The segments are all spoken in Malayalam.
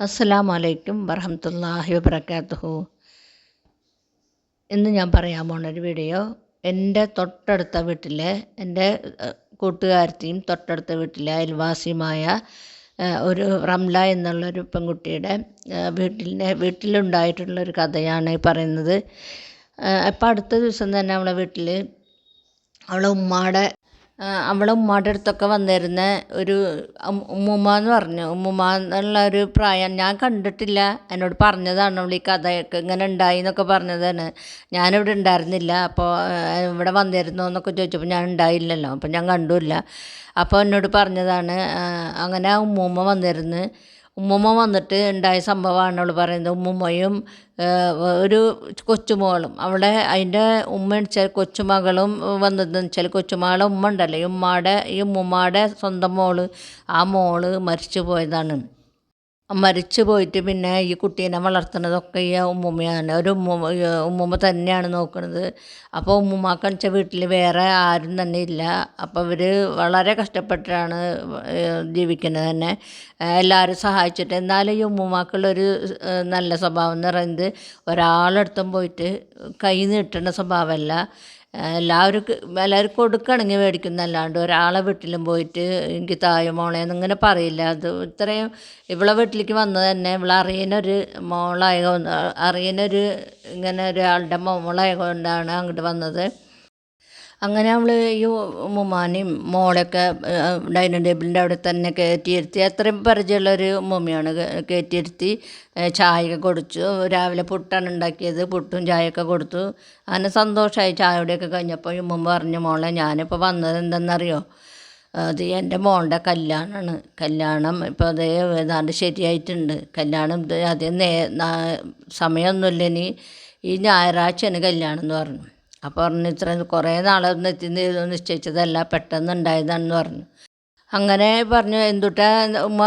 അസ്സലാമു വലൈക്കും വറഹമത്തല്ലാഹി വബർക്കാത്തുഹു ഇന്ന് ഞാൻ പറയാൻ പോണൊരു വീഡിയോ എന്റെ തൊട്ടടുത്ത വീട്ടിലെ എന്റെ കൂട്ടുകാരത്തെയും തൊട്ടടുത്ത വീട്ടിലെ അയൽവാസിയുമായ ഒരു റംല എന്നുള്ളൊരു പെൺകുട്ടിയുടെ വീട്ടിലെ വീട്ടിലുണ്ടായിട്ടുള്ളൊരു കഥയാണ് ഈ പറയുന്നത്. അപ്പം അടുത്ത ദിവസം തന്നെ അവളെ വീട്ടിൽ അവളെ ഉമ്മാടെ അവളെ ഉമ്മാടെ അടുത്തൊക്കെ വന്നിരുന്ന ഒരു ഉമ്മുമ്മ എന്ന് പറഞ്ഞു. ഉമ്മുമ്മ എന്നുള്ള ഒരു പ്രായം ഞാൻ കണ്ടിട്ടില്ല. എന്നോട് പറഞ്ഞതാണ് അവൾ ഈ കഥയൊക്കെ ഇങ്ങനെ ഉണ്ടായി എന്നൊക്കെ പറഞ്ഞതാണ്. ഞാനിവിടെ ഉണ്ടായിരുന്നില്ല. അപ്പോൾ ഇവിടെ വന്നിരുന്നോ എന്നൊക്കെ ചോദിച്ചപ്പോൾ ഞാൻ ഉണ്ടായില്ലല്ലോ. അപ്പോൾ ഞാൻ കണ്ടുമില്ല അപ്പോൾ എന്നോട് പറഞ്ഞതാണ് അങ്ങനെ ആ ഉമ്മുമ്മ വന്നിരുന്ന് ഉമ്മുമ്മ വന്നിട്ട് ഉണ്ടായ സംഭവമാണ് അവൾ പറയുന്നത്. ഉമ്മുമ്മയും ഒരു കൊച്ചുമോളും. അവിടെ അതിന്റെ ഉമ്മ വെച്ചാൽ കൊച്ചുമകളും വന്നതെന്ന് വെച്ചാൽ കൊച്ചുമകളെ ഉമ്മ ഉണ്ടല്ലോ. ഈ ഉമ്മാടെ ഈ ഉമ്മുമ്മയുടെ സ്വന്തം മോൾ ആ മോൾ മരിച്ചു പോയതാണ്. മരിച്ചു പോയിട്ട് പിന്നെ ഈ കുട്ടീനെ വളർത്തുന്നതൊക്കെ ഈ ഉമ്മുമ്മയാണ്. ഒരു ഉമ്മുമ്മ ഈ ഉമ്മുമ്മ തന്നെയാണ് നോക്കുന്നത് അപ്പോൾ ഉമ്മുമ്മക്ക് വെച്ചാൽ വീട്ടിൽ വേറെ ആരും തന്നെ ഇല്ല. അപ്പോൾ ഇവർ വളരെ കഷ്ടപ്പെട്ടാണ് ജീവിക്കുന്നത് തന്നെ. എല്ലാവരും സഹായിച്ചിട്ട്. എന്നാലും ഈ ഉമ്മുമാക്കുള്ളൊരു നല്ല സ്വഭാവം എന്ന് പറയുന്നത് ഒരാളെടുത്തും പോയിട്ട് കൈ നീട്ടുന്ന സ്വഭാവമല്ല. എല്ലാവരും എല്ലാവർക്കും കൊടുക്കണമെങ്കിൽ മേടിക്കുന്നല്ലാണ്ട് ഒരാളെ വീട്ടിലും പോയിട്ട് എനിക്ക് താഴെ മോളെ എന്നിങ്ങനെ പറയില്ല. അത് ഇത്രയും ഇവളെ വീട്ടിലേക്ക് വന്നത് തന്നെ ഇവളെ അറിയുന്നൊരു മോളായ അറിയുന്നൊരു ഇങ്ങനെ ഒരാളുടെ മോളായ കൊണ്ടാണ് അങ്ങോട്ട് വന്നത്. അങ്ങനെ നമ്മൾ ഈ ഉമ്മുമാനെയും മോളെയൊക്കെ ഡൈനിങ് ടേബിളിന്റെ അവിടെ തന്നെ കയറ്റിയിരുത്തി അത്രയും പരിചയമുള്ളൊരു ഉമ്മുമ്മയാണ് കയറ്റിയിരുത്തി ചായയൊക്കെ കൊടുത്തു. രാവിലെ പുട്ടാണ് ഉണ്ടാക്കിയത് പുട്ടും ചായയൊക്കെ കൊടുത്തു. അങ്ങനെ സന്തോഷമായി ചായയുടെയൊക്കെ കഴിഞ്ഞപ്പോൾ ഉമ്മുമ്മ ഉമ്മ പറഞ്ഞു മോളെ ഞാനിപ്പോൾ വന്നത് എന്തെന്നറിയോ? അത് എന്റെ മോളുടെ കല്യാണമാണ് കല്യാണം ഇപ്പോൾ അതേ ഏതാണ്ട് ശരിയായിട്ടുണ്ട്. കല്യാണം അതേ നാ- സമയമൊന്നുമില്ല ഇനി. ഈ ഞായറാഴ്ചയാണ് കല്യാണം എന്ന് പറഞ്ഞു. അപ്പോൾ പറഞ്ഞു ഇത്ര കുറേ നാളൊന്നും എത്തി നിശ്ചയിച്ചതല്ല പെട്ടെന്ന് ഉണ്ടായതാണെന്ന് പറഞ്ഞു. അങ്ങനെ പറഞ്ഞു എന്തുട്ടാ ഉമ്മ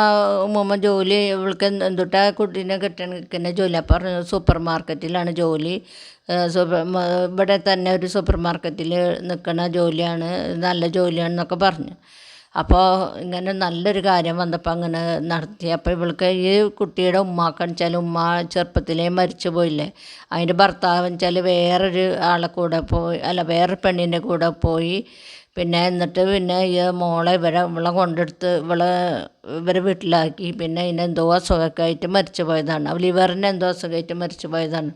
ഉമ്മ ജോലി ഇവൾക്ക് എന്ത് എന്തുട്ടാ കുട്ടീനെ കിട്ടണ ജോലി? അപ്പം പറഞ്ഞു സൂപ്പർ മാർക്കറ്റിലാണ് ജോലി. സൂപ്പർ ഇവിടെ തന്നെ ഒരു സൂപ്പർ മാർക്കറ്റിൽ നിൽക്കുന്ന ജോലിയാണ് നല്ല ജോലിയാണെന്നൊക്കെ പറഞ്ഞു. അപ്പോൾ ഇങ്ങനെ നല്ലൊരു കാര്യം വന്നപ്പോൾ അങ്ങനെ നടത്തി. അപ്പോൾ ഇവൾക്ക് ഈ കുട്ടിയുടെ ഉമ്മാക്കെന്ന് വെച്ചാൽ ഉമ്മ ചെറുപ്പത്തിലേ മരിച്ചു പോയില്ലേ. അതിന്റെ ഭർത്താവ് വെച്ചാൽ വേറൊരു ആളെ കൂടെ പോയി അല്ല വേറൊരു പെണ്ണിന്റെ കൂടെ പോയി. പിന്നെ എന്നിട്ട് പിന്നെ ഈ മോളെ ഇവരെ ഇവളെ കൊണ്ടെടുത്ത് ഇവളെ ഇവരെ വീട്ടിലാക്കി. പിന്നെ ഇതിനെന്തോ അസുഖമൊക്കെ ആയിട്ട് മരിച്ചു പോയതാണ്. അവൾ ഇവറിനെന്തോ അസുഖമായിട്ട് മരിച്ചു പോയതാണ്.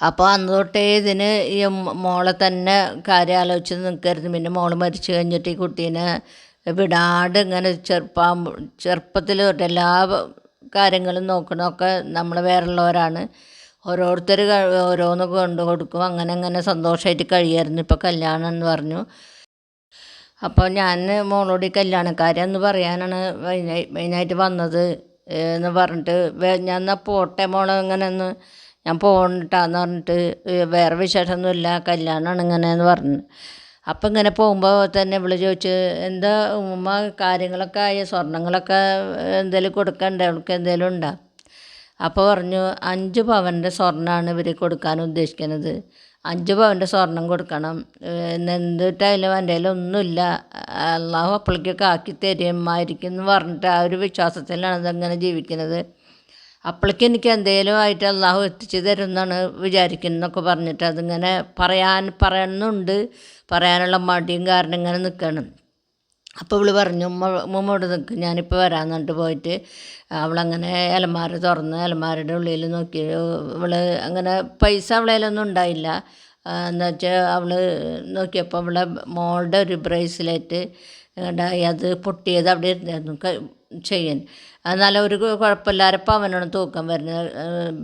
അപ്പോൾ അന്ന് തൊട്ടേ ഇതിന് ഈ മോളെ തന്നെ കാര്യം ആലോചിച്ച് നിൽക്കരുത് പിന്നെ മോൾ മരിച്ചു കഴിഞ്ഞിട്ട് ഈ കുട്ടീനെ വിടാണ്ട് ഇങ്ങനെ ചെറുപ്പം ചെറുപ്പത്തിൽ തൊട്ട് എല്ലാ കാര്യങ്ങളും നോക്കണമൊക്കെ നമ്മൾ വേറുള്ളവരാണ്. ഓരോരുത്തർ ഓരോന്ന് കൊണ്ട് കൊടുക്കും. അങ്ങനെ അങ്ങനെ സന്തോഷമായിട്ട് കഴിയായിരുന്നു ഇപ്പോൾ കല്യാണം എന്ന് പറഞ്ഞു. അപ്പോൾ ഞാൻ മോളോട് കല്യാണക്കാരെ എന്ന് പറയാനാണ് മെയിനായി മെയിനായിട്ട് വന്നത് എന്ന് പറഞ്ഞിട്ട് ഞാൻ എന്നാൽ പോട്ടെ മോളെ ഇങ്ങനെ ഒന്ന് ഞാൻ പോകണ്ടാന്ന് പറഞ്ഞിട്ട് വേറെ വിശേഷമൊന്നുമില്ല കല്യാണമാണ് ഇങ്ങനെ എന്ന് പറഞ്ഞു. അപ്പം ഇങ്ങനെ പോകുമ്പോൾ തന്നെ ഇവൾ ചോദിച്ചു എന്താ ഉമ്മ കാര്യങ്ങളൊക്കെ ആയ? സ്വർണങ്ങളൊക്കെ എന്തെങ്കിലും കൊടുക്കണ്ടേ? അവൾക്ക് എന്തെങ്കിലും ഉണ്ടാ? അപ്പോൾ പറഞ്ഞു അഞ്ച് പവന്റെ സ്വർണമാണ് ഇവർ കൊടുക്കാൻ ഉദ്ദേശിക്കുന്നത്. അഞ്ച് പവന്റെ സ്വർണം കൊടുക്കണം. ഏഹ് എന്തിട്ടായാലും എന്റെ ഒന്നുമില്ല. അള്ളാഹു അപ്പോഴേക്കൊക്കെ ആക്കി തരുമായിരിക്കും എന്ന് പറഞ്ഞിട്ട് ആ ഒരു വിശ്വാസത്തിലാണ് അതങ്ങനെ ജീവിക്കുന്നത്. അപ്പോഴേക്ക് എനിക്ക് എന്തെങ്കിലും ആയിട്ട് അള്ളാഹു എത്തിച്ചു തരും എന്നാണ് വിചാരിക്കുന്നൊക്കെ പറഞ്ഞിട്ട് അതിങ്ങനെ പറയാൻ പറയുന്നുണ്ട്. പറയാനുള്ള മടിയും കാരണം ഇങ്ങനെ നിൽക്കണം അപ്പോൾ ഇവൾ പറഞ്ഞു ഉമ്മ നിൽക്കും ഞാനിപ്പോൾ വരാമെന്ന് പറഞ്ഞിട്ട് പോയിട്ട്. അവളങ്ങനെ അലമാര തുറന്ന് അലമാരയുടെ ഉള്ളിൽ നോക്കി. ഇവൾ അങ്ങനെ പൈസ അവളേലൊന്നും ഉണ്ടായില്ല. എന്ന് വെച്ചാൽ അവൾ നോക്കിയപ്പോൾ അവളെ മോളുടെ ഒരു ബ്രേസ്ലെറ്റ് ഉണ്ടായി അത് പൊട്ടിയത് അവിടെ ഇരുന്നായിരുന്നു. അത് നല്ല ഒരു കുഴപ്പമില്ലാതെ അവനോട് തൂക്കം വരുന്ന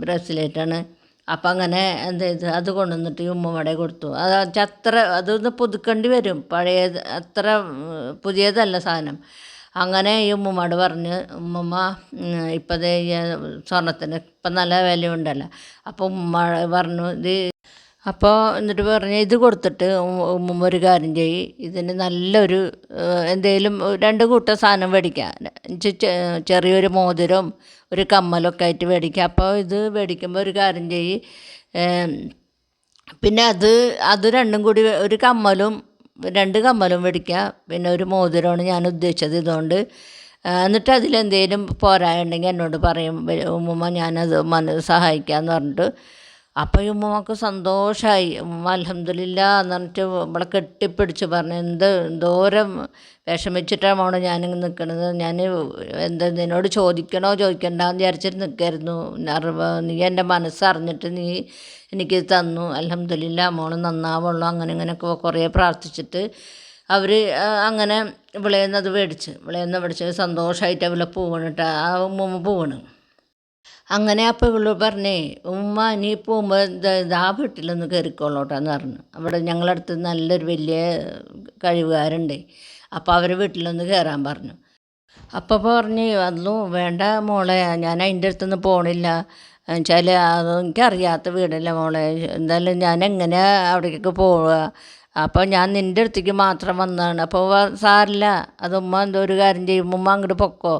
ബ്രേസ്ലെറ്റാണ്. അപ്പം അങ്ങനെ എന്ത് ചെയ്ത് അത് കൊണ്ടുവന്നിട്ട് ഈ ഉമ്മമ്മടെ കൊടുത്തു. അത് അത്ര അതൊന്ന് പുതുക്കേണ്ടി വരും. പഴയ അത്ര പുതിയതല്ല സാധനം. അങ്ങനെ ഈ ഉമ്മമ്മയോട് പറഞ്ഞ് ഉമ്മമ്മ ഇപ്പം ദേ ഈ സ്വർണത്തിന് ഇപ്പം നല്ല വിലയുണ്ടല്ലോ. അപ്പോൾ ഉമ്മ പറഞ്ഞു ഇത് അപ്പോൾ എന്നിട്ട് പറഞ്ഞു ഇത് കൊടുത്തിട്ട് ഉമ്മ ഒരു കാര്യം ചെയ്യ്. ഇതിന് നല്ലൊരു എന്തെങ്കിലും രണ്ട് കൂട്ടം സാധനം മേടിക്കാം ചെറിയൊരു മോതിരം ഒരു കമ്മലൊക്കെ ആയിട്ട് മേടിക്കുക അപ്പോൾ ഇത് മേടിക്കുമ്പോൾ ഒരു കാര്യം ചെയ്യ്. പിന്നെ അത് അത് രണ്ടും കൂടി ഒരു കമ്മലും രണ്ട് കമ്മലും മേടിക്കുക പിന്നെ ഒരു മോതിരമാണ് ഞാൻ ഉദ്ദേശിച്ചത് ഇതുകൊണ്ട്. എന്നിട്ട് അതിലെന്തെങ്കിലും പോരായുണ്ടെങ്കിൽ എന്നോട് പറയും. ഉമ്മുമ്മ ഞാനത് മന സഹായിക്കാമെന്ന് പറഞ്ഞിട്ട്. അപ്പോൾ ഉമ്മമാക്ക് സന്തോഷമായി ഉമ്മ അൽഹംദുലില്ലാ എന്ന് പറഞ്ഞിട്ട് നമ്മളെ കെട്ടിപ്പിടിച്ച് പറഞ്ഞു എന്ത് എന്തോരം വിഷമിച്ചിട്ടാണ് മോൾ ഞാനിങ്ങ് നിൽക്കണത് ഞാൻ എന്താ നിന്നോട് ചോദിക്കണോ ചോദിക്കണ്ടെന്ന് വിചാരിച്ചിട്ട് നിൽക്കായിരുന്നു നീ എന്റെ മനസ്സറിഞ്ഞിട്ട് നീ എനിക്ക് തന്നു. അൽഹംദുലില്ലാ മോൾ നന്നാവുള്ളൂ. അങ്ങനെ ഇങ്ങനെയൊക്കെ കുറേ പ്രാർത്ഥിച്ചിട്ട് അവർ അങ്ങനെ വിളയുന്നത് മേടിച്ച്. ഇവിളേന്ന് മേടിച്ച് സന്തോഷമായിട്ട് അവളെ പോവണിട്ട് ആ ഉമ്മ പോവണ്. അങ്ങനെ അപ്പോൾ ഇവൾ പറഞ്ഞേ ഉമ്മ നീ പോകുമ്പോൾ ആ വീട്ടിലൊന്ന് കയറിക്കോളോട്ടെന്ന് പറഞ്ഞു. അവിടെ ഞങ്ങളുടെ അടുത്ത് നല്ലൊരു വലിയ കഴിവുകാരുണ്ട്. അപ്പോൾ അവരെ വീട്ടിലൊന്ന് കയറാൻ പറഞ്ഞു. അപ്പോൾ പറഞ്ഞു വന്നു വേണ്ട മോളെ ഞാൻ അതിന്റെ അടുത്തൊന്നും പോണില്ല. ചില അതൊന്നും എനിക്കറിയാത്ത വീടല്ല മോളെ. എന്തായാലും ഞാൻ എങ്ങനെ അവിടേക്കൊക്കെ പോവുക? അപ്പോൾ ഞാൻ നിന്റെ അടുത്തേക്ക് മാത്രം വന്നതാണ്. അപ്പോൾ സാറില്ല അത് ഉമ്മ എന്തോ ഒരു കാര്യം ചെയ്യും ഉമ്മ അങ്ങോട്ട് പൊക്കോ.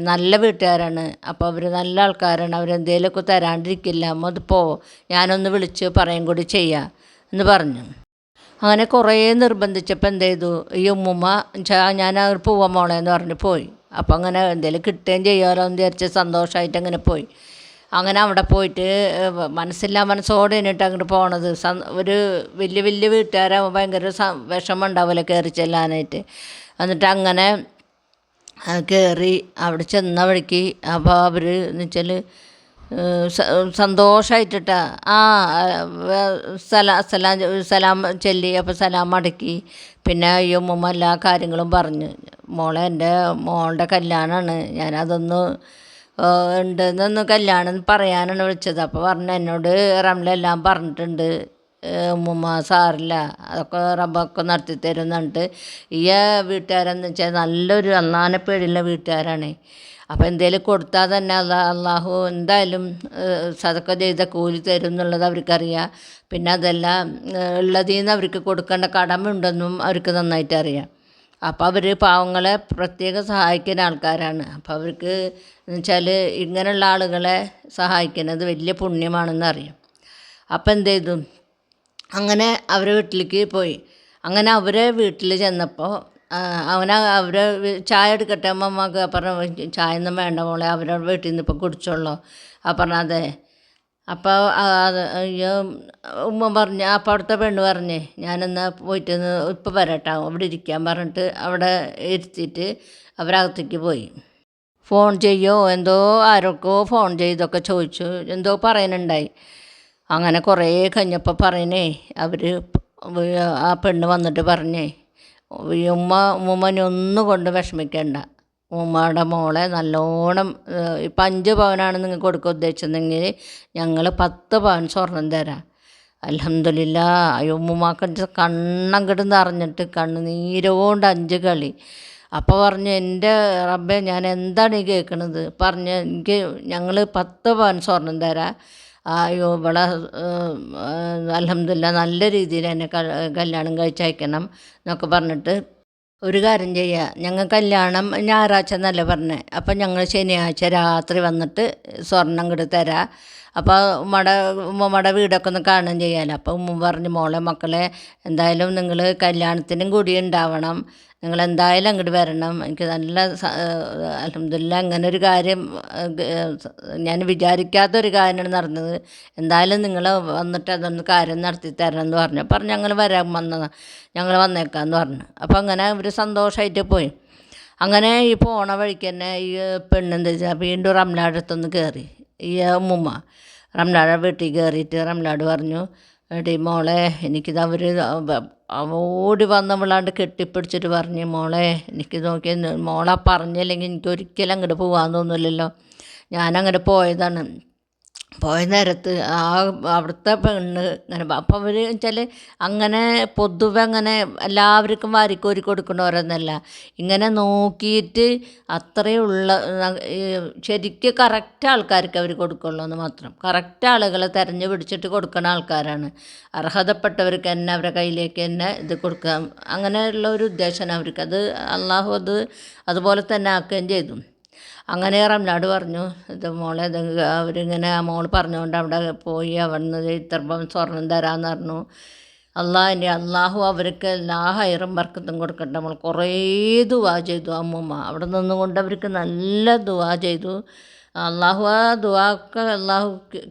നല്ല വീട്ടുകാരാണ്. അപ്പോൾ അവർ നല്ല ആൾക്കാരാണ്. അവരെന്തേലൊക്കെ തരാണ്ടിരിക്കില്ല. അമ്മ അത് പോ. ഞാനൊന്ന് വിളിച്ച് പറയും കൂടി ചെയ്യാം എന്ന് പറഞ്ഞു. അങ്ങനെ കുറേ നിർബന്ധിച്ചപ്പോൾ എന്ത് ചെയ്തു ഈ ഉമ്മുമ്മ ഞാൻ അവർ പോവാൻ മോളെ എന്ന് പറഞ്ഞ് പോയി. അപ്പോൾ അങ്ങനെ എന്തെങ്കിലും കിട്ടുകയും ചെയ്യാമല്ലോ എന്ന് വിചാരിച്ച് സന്തോഷമായിട്ട് അങ്ങനെ പോയി. അങ്ങനെ അവിടെ പോയിട്ട് മനസ്സില്ലാ മനസ്സോടെ എന്നിട്ട് അങ്ങോട്ട് പോണത്. ഒരു വലിയ വലിയ വീട്ടുകാരാകുമ്പോൾ ഭയങ്കര വിഷമം ഉണ്ടാവില്ല കയറി ചെല്ലാനായിട്ട്. എന്നിട്ട് അങ്ങനെ കയറി അവിടെ ചെന്ന വഴിക്ക് അപ്പോൾ അവർ എന്ന് വെച്ചാൽ സന്തോഷമായിട്ടിട്ടാ ആ സലാ സലാം സലാം ചെല്ലി അപ്പോൾ സലാം മടക്കി പിന്നെ ഈ ഉമ്മ എല്ലാ കാര്യങ്ങളും പറഞ്ഞു. മോളെ എന്റെ മോളുടെ കല്യാണമാണ് ഞാനതൊന്ന് ഉണ്ടെന്നൊന്ന് കല്യാണം പറയാനാണ് വിളിച്ചത്. അപ്പോൾ പറഞ്ഞു എന്നോട് റംലെല്ലാം പറഞ്ഞിട്ടുണ്ട്. ഉമ്മുമ്മ സാറില്ല അതൊക്കെ റബ്ബൊക്കെ നടത്തി തരും എന്നിട്ട് ഈ വീട്ടുകാരെന്ന് വെച്ചാൽ നല്ലൊരു അള്ളാനെ പേടിയുള്ള വീട്ടുകാരാണ്. അപ്പോൾ എന്തേലും കൊടുത്താൽ തന്നെ അല്ലാ അള്ളാഹു എന്തായാലും സതക്ക ചെയ്ത കൂലി തരും എന്നുള്ളത് അവർക്കറിയാം. പിന്നെ അതെല്ലാം ഉള്ളതിൽ നിന്ന് അവർക്ക് കൊടുക്കേണ്ട കടമുണ്ടെന്നും അവർക്ക് നന്നായിട്ട് അറിയാം. അപ്പോൾ അവർ പാവങ്ങളെ പ്രത്യേകം സഹായിക്കുന്ന ആൾക്കാരാണ്. അപ്പോൾ അവർക്ക് എന്ന് വെച്ചാൽ ഇങ്ങനെയുള്ള ആളുകളെ സഹായിക്കുന്നത് വലിയ പുണ്യമാണെന്ന് അറിയാം. അപ്പോൾ എന്ത് ചെയ്തു? അങ്ങനെ അവരെ വീട്ടിലേക്ക് പോയി. അങ്ങനെ അവരെ വീട്ടിൽ ചെന്നപ്പോൾ അവനെ അവരെ ചായ എടുക്കട്ടെ അമ്മമ്മക്ക് പറഞ്ഞു ചായ ഒന്നും വേണ്ട മോളെ അവരുടെ വീട്ടിൽ നിന്ന് ഇപ്പോൾ കുടിച്ചോളൂ. ആ പറഞ്ഞു അതെ. അപ്പോൾ ഉമ്മ പറഞ്ഞ് അപ്പോൾ അവിടുത്തെ പെണ്ണ് പറഞ്ഞേ ഞാനെന്നാൽ പോയിട്ട് ഇപ്പോൾ വരട്ടെ അവിടെ ഇരിക്കാൻ പറഞ്ഞിട്ട് അവിടെ ഇരുത്തിയിട്ട് അവരകത്തേക്ക് പോയി. ഫോൺ ചെയ്യോ എന്തോ ആരൊക്കെ ഫോൺ ചെയ്തൊക്കെ ചോദിച്ചു എന്തോ പറയുന്നുണ്ടായി. അങ്ങനെ കുറേ കഴിഞ്ഞപ്പോൾ പറയണേ അവർ ആ പെണ്ണ് വന്നിട്ട് പറഞ്ഞേ ഉമ്മ ഉമ്മനെ ഒന്നും കൊണ്ട് വിഷമിക്കണ്ട. ഉമ്മയുടെ മോളെ നല്ലോണം ഇപ്പം അഞ്ച് പവനാണ് നിങ്ങൾക്ക് കൊടുക്കാൻ ഉദ്ദേശിച്ചതെങ്കിൽ ഞങ്ങൾ പത്ത് പവൻ സ്വർണം തരാം. അലഹമില്ല ഉമ്മുമാക്ക് കണ്ണങ്ങോട്ട് നിറഞ്ഞിട്ട് കണ്ണുനീരോണ്ട് അഞ്ച് കളി. അപ്പോൾ പറഞ്ഞു എന്റെ റബ്ബെ ഞാൻ എന്താണ് ഈ കേൾക്കണത്? പറഞ്ഞ് എനിക്ക് ഞങ്ങൾ പത്ത് പവൻ സ്വർണം തരാം. അയ്യോ ഇവിടെ അലഹമില്ല നല്ല രീതിയിൽ എന്നെ കല്യാണം കഴിച്ചയക്കണം എന്നൊക്കെ പറഞ്ഞിട്ട് ഒരു കാര്യം ചെയ്യുക ഞങ്ങൾ കല്യാണം ഞായറാഴ്ച എന്നല്ലേ പറഞ്ഞത് അപ്പം ഞങ്ങൾ ശനിയാഴ്ച രാത്രി വന്നിട്ട് സ്വർണം ഇങ്ങോട്ട് തരാം. അപ്പോൾ ഉമ്മയുടെ ഉമ്മമ്മയുടെ വീടൊക്കെ ഒന്ന് കാണുകയും ചെയ്യാമല്ലോ അപ്പോൾ ഉമ്മ പറഞ്ഞു മോളെ മക്കളെ എന്തായാലും നിങ്ങൾ കല്യാണത്തിനും കൂടി ഉണ്ടാവണം. നിങ്ങൾ എന്തായാലും അങ്ങോട്ട് വരണം. എനിക്ക് നല്ല അലഹമില്ല അങ്ങനെ ഒരു കാര്യം ഞാൻ വിചാരിക്കാത്തൊരു കാര്യമാണ് നടന്നത്. എന്തായാലും നിങ്ങൾ വന്നിട്ട് അതൊന്ന് കാര്യം നടത്തി തരണം എന്ന് പറഞ്ഞു പറഞ്ഞു ഞങ്ങൾ വരാൻ വന്നതാണ് ഞങ്ങൾ വന്നേക്കാമെന്ന് പറഞ്ഞു. അപ്പോൾ അങ്ങനെ അവർ സന്തോഷമായിട്ട് പോയി. അങ്ങനെ ഈ പോണ വഴിക്ക് തന്നെ ഈ പെണ്ണെന്താ വെച്ചാൽ വീണ്ടും റംലാടത്തൊന്ന് കയറി ഈ ഉമ്മുമ്മ. റംലാടെ വീട്ടിൽ കയറിയിട്ട് റംലാട് പറഞ്ഞു എടി മോളെ എനിക്കിത് അവർ ഓടി വന്നവളാണ്ട് കെട്ടിപ്പിടിച്ചിട്ട് പറഞ്ഞു മോളെ എനിക്ക് നോക്കി മോളെ പറഞ്ഞില്ലെങ്കിൽ എനിക്ക് ഒരിക്കലും അങ്ങോട്ട് പോകാൻ തോന്നില്ലല്ലോ. ഞാനങ്ങോട്ട് പോയതാണ്. പോയ നേരത്ത് ആ അവിടുത്തെ പെണ്ണ് ഇങ്ങനെ അപ്പം അവർ വെച്ചാൽ അങ്ങനെ പൊതുവെ അങ്ങനെ എല്ലാവർക്കും വാരിക്കോരി കൊടുക്കണവരൊന്നല്ല ഇങ്ങനെ നോക്കിയിട്ട് അത്രയുള്ള ശരിക്കും കറക്റ്റ് ആൾക്കാർക്ക് അവർ കൊടുക്കുള്ളൂ എന്ന് മാത്രം. കറക്റ്റ് ആളുകളെ തിരഞ്ഞു പിടിച്ചിട്ട് കൊടുക്കുന്ന ആൾക്കാരാണ്. അർഹതപ്പെട്ടവർക്ക് തന്നെ അവരുടെ കയ്യിലേക്ക് തന്നെ ഇത് കൊടുക്കാം. അങ്ങനെയുള്ള ഒരു ഉദ്ദേശമാണ് അവർക്ക്. അത് അള്ളാഹു അത് അതുപോലെ തന്നെ ആക്കുകയും ചെയ്തു. അങ്ങനെ റംനാട് പറഞ്ഞു ഇത് മോളെ ഇത് അവരിങ്ങനെ മോൾ പറഞ്ഞുകൊണ്ട് അവിടെ പോയി അവിടുന്ന് ഇത്രപ്പം സ്വർണം തരാമെന്ന് പറഞ്ഞു. അള്ളാഹിന്റെ അള്ളാഹു അവർക്ക് എല്ലാ ഹൈറും വർക്കത്തും കൊടുക്കട്ടെ. നമ്മൾ കുറേ ദുവാ ചെയ്തു അമ്മൂമ്മ. അവിടെ നിന്നുകൊണ്ട് അവർക്ക് നല്ല ദുവാ ചെയ്തു. അള്ളാഹു ആ ദുവാക്ക് അള്ളാഹു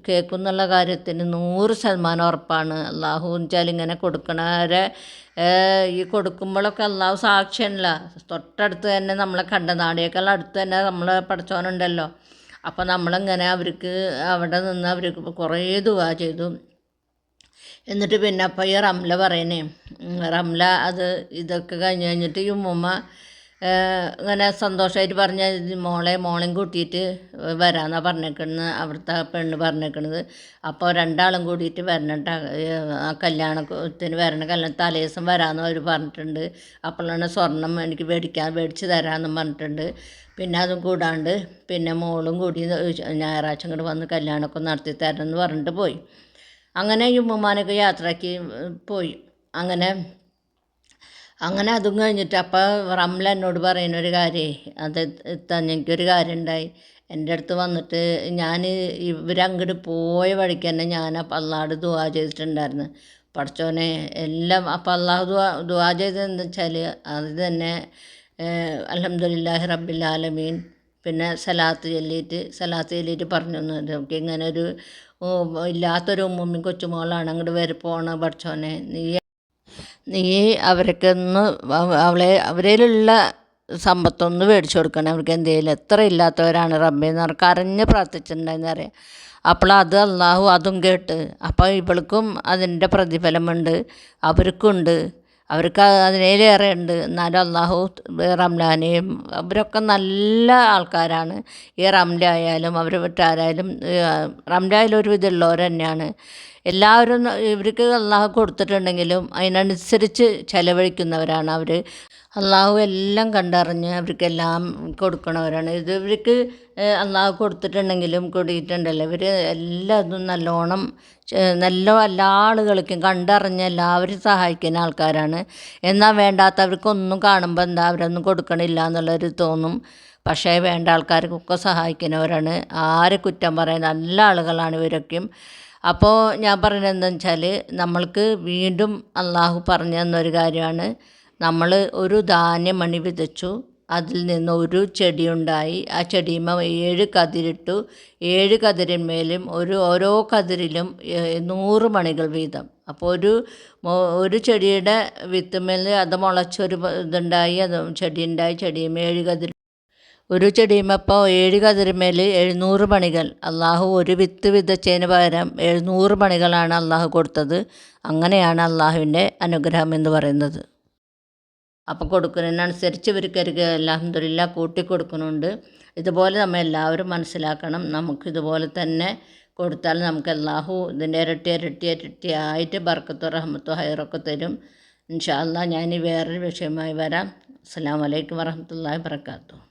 കേൾക്കുന്നുള്ള കാര്യത്തിന് നൂറ് ശതമാനം ഉറപ്പാണ്. അള്ളാഹു വെച്ചാൽ ഇങ്ങനെ കൊടുക്കണവരെ ഈ കൊടുക്കുമ്പോഴൊക്കെ അള്ളാഹു സാക്ഷിയല്ല. തൊട്ടടുത്ത് തന്നെ നമ്മളെ കണ്ട നാടിയേക്കാൾ അടുത്ത് തന്നെ നമ്മളെ പഠിച്ചവനുണ്ടല്ലോ. അപ്പോൾ നമ്മളിങ്ങനെ അവർക്ക് അവിടെ നിന്ന് അവർക്ക് കുറേ ദുവാ ചെയ്തു. എന്നിട്ട് പിന്നെ അപ്പം ഈ റംല പറയണേ. റംല അത് ഇതൊക്കെ കഴിഞ്ഞ് കഴിഞ്ഞിട്ട് ഈ ഉമ്മ ഇങ്ങനെ സന്തോഷമായിട്ട് പറഞ്ഞ മോളെ മോളെയും കൂട്ടിയിട്ട് വരാമെന്നാണ് പറഞ്ഞേക്കുന്നത് അവിടുത്തെ പെണ്ണ് പറഞ്ഞേക്കണത്. അപ്പോൾ രണ്ടാളും കൂടിയിട്ട് വരണട്ട ആ കല്യാണത്തിന് വരണ കല്യാണം തലേ ദിവസം വരാമെന്ന് അവർ പറഞ്ഞിട്ടുണ്ട്. അപ്പോഴാണ് സ്വർണം എനിക്ക് മേടിക്കാൻ മേടിച്ച് തരാമെന്നും പറഞ്ഞിട്ടുണ്ട്. പിന്നെ അതും കൂടാണ്ട് പിന്നെ മോളും കൂടി ഞായറാഴ്ച ഇങ്ങോട്ട് വന്ന് കല്യാണമൊക്കെ നടത്തി തരണം എന്ന് പറഞ്ഞിട്ട് പോയി. അങ്ങനെ ഉമ്മമാനൊക്കെ യാത്രയ്ക്ക് പോയി. അങ്ങനെ അങ്ങനെ അതും കഴിഞ്ഞിട്ട് അപ്പോൾ റംല എന്നോട് പറയുന്ന ഒരു കാര്യമേ അത് തന്നെ എനിക്കൊരു കാര്യം ഉണ്ടായി എന്റെ അടുത്ത് വന്നിട്ട് ഞാൻ ഇവരങ്ങോട്ട് പോയ വഴിക്ക് തന്നെ ഞാൻ അള്ളാഹോട് ദുവാ ചെയ്തിട്ടുണ്ടായിരുന്നു. പഠിച്ചോനെ എല്ലാം അപ്പം അള്ളാഹു ദുവാ ദുവാ ചെയ്തതെന്ന് വെച്ചാൽ അത് തന്നെ അലഹമുല്ലാഹി റബ്ബിൽ ആലമീൻ. പിന്നെ സലാത്ത് ചൊല്ലിയിട്ട് സലാത്ത് ചൊല്ലിയിട്ട് പറഞ്ഞു നമുക്ക് ഇങ്ങനെ ഒരു ഇല്ലാത്തൊരു ഉമ്മയും കൊച്ചുമോളാണ് അങ്ങോട്ട് വരെ പോണ പഠിച്ചോനെ. നീ നീ അവർക്കൊന്ന് അവളെ അവരിലുള്ള സമ്പത്തൊന്ന് മേടിച്ചു കൊടുക്കണം. അവർക്ക് എന്തെങ്കിലും എത്ര ഇല്ലാത്തവരാണ് റബ്ബേന്ന് പറഞ്ഞ് കരഞ്ഞ് പ്രാർത്ഥിച്ചിട്ടുണ്ടായിരുന്നു അറിയാം. അപ്പോൾ അത് അള്ളാഹു അതും കേട്ട് അപ്പോൾ ഇവൾക്കും അതിന്റെ പ്രതിഫലമുണ്ട് അവർക്കുണ്ട് അവർക്ക് അതിനേലേറെ ഉണ്ട്. എന്നാലും അള്ളാഹു റംലാനെയും അവരൊക്കെ നല്ല ആൾക്കാരാണ്. ഈ റംല ആയാലും അവർ വിട്ടാരായാലും റംലായാലും ഒരുവിധമുള്ളവർ തന്നെയാണ്. എല്ലാവരും ഇവർക്ക് അള്ളാഹു കൊടുത്തിട്ടുണ്ടെങ്കിലും അതിനനുസരിച്ച് ചെലവഴിക്കുന്നവരാണ് അവർ അള്ളാഹു എല്ലാം കണ്ടറിഞ്ഞ് അവർക്കെല്ലാം കൊടുക്കണവരാണ്. ഇത് ഇവർക്ക് അള്ളാഹു കൊടുത്തിട്ടുണ്ടെങ്കിലും കൊടുത്തിട്ടുണ്ടല്ലോ. ഇവർ എല്ലാതും നല്ലോണം നല്ല എല്ലാ ആളുകൾക്കും കണ്ടറിഞ്ഞ് എല്ലാവരും സഹായിക്കുന്ന ആൾക്കാരാണ്. എന്നാൽ വേണ്ടാത്തവർക്കൊന്നും കാണുമ്പോൾ എന്താ അവരൊന്നും കൊടുക്കണില്ല എന്നുള്ളൊരു തോന്നും. പക്ഷേ വേണ്ട ആൾക്കാർക്കൊക്കെ സഹായിക്കുന്നവരാണ്. ആരെ കുറ്റം പറയുന്ന നല്ല ആളുകളാണ് ഇവരൊക്കെയും. അപ്പോൾ ഞാൻ പറയുന്നത് എന്താണെന്ന് വെച്ചാൽ നമ്മൾക്ക് വീണ്ടും അള്ളാഹു പറഞ്ഞു തന്നൊരു കാര്യമാണ്. നമ്മൾ ഒരു ധാന്യമണി വിതച്ചു അതിൽ നിന്ന് ഒരു ചെടിയുണ്ടായി. ആ ചെടിയുമ്മ ഏഴ് കതിരിട്ടു. ഏഴ് കതിരിന്മേലും ഒരു ഓരോ കതിരിലും നൂറ് മണികൾ വീതം. അപ്പോൾ ഒരു ഒരു ചെടിയുടെ വിത്തുമേൽ അത് മുളച്ചൊരു ഇതുണ്ടായി അത് ചെടി ഉണ്ടായി ചെടിയും ഏഴ് കതിർ ഒരു ചെടിയുമപ്പോൾ ഏഴ് കതിരുമേൽ എഴുന്നൂറ് മണികൾ അള്ളാഹു ഒരു വിത്ത് വിതച്ചതിന് പകരം എഴുന്നൂറ് മണികളാണ് അള്ളാഹു കൊടുത്തത്. അങ്ങനെയാണ് അള്ളാഹുവിന്റെ അനുഗ്രഹം എന്ന് പറയുന്നത്. അപ്പോൾ കൊടുക്കുന്നതിനനുസരിച്ച് ഇവർക്കൊരു അലഹമില്ല കൂട്ടി കൊടുക്കുന്നുണ്ട്. ഇതുപോലെ നമ്മൾ എല്ലാവരും മനസ്സിലാക്കണം. നമുക്ക് ഇതുപോലെ തന്നെ കൊടുത്താൽ നമുക്ക് അള്ളാഹു ഇതിന്റെ ഇരട്ടി ഇരട്ടി ഇരട്ടി ആയിട്ട് ബർക്കത്തോ റഹമത്തോ ഹൈറൊക്കെ തരും. ഇൻഷാ അല്ലാ ഞാൻ വേറൊരു വിഷയമായി വരാം. അസ്സാം വലൈക്കും വരഹമുല്ലാ വർക്കാത്തു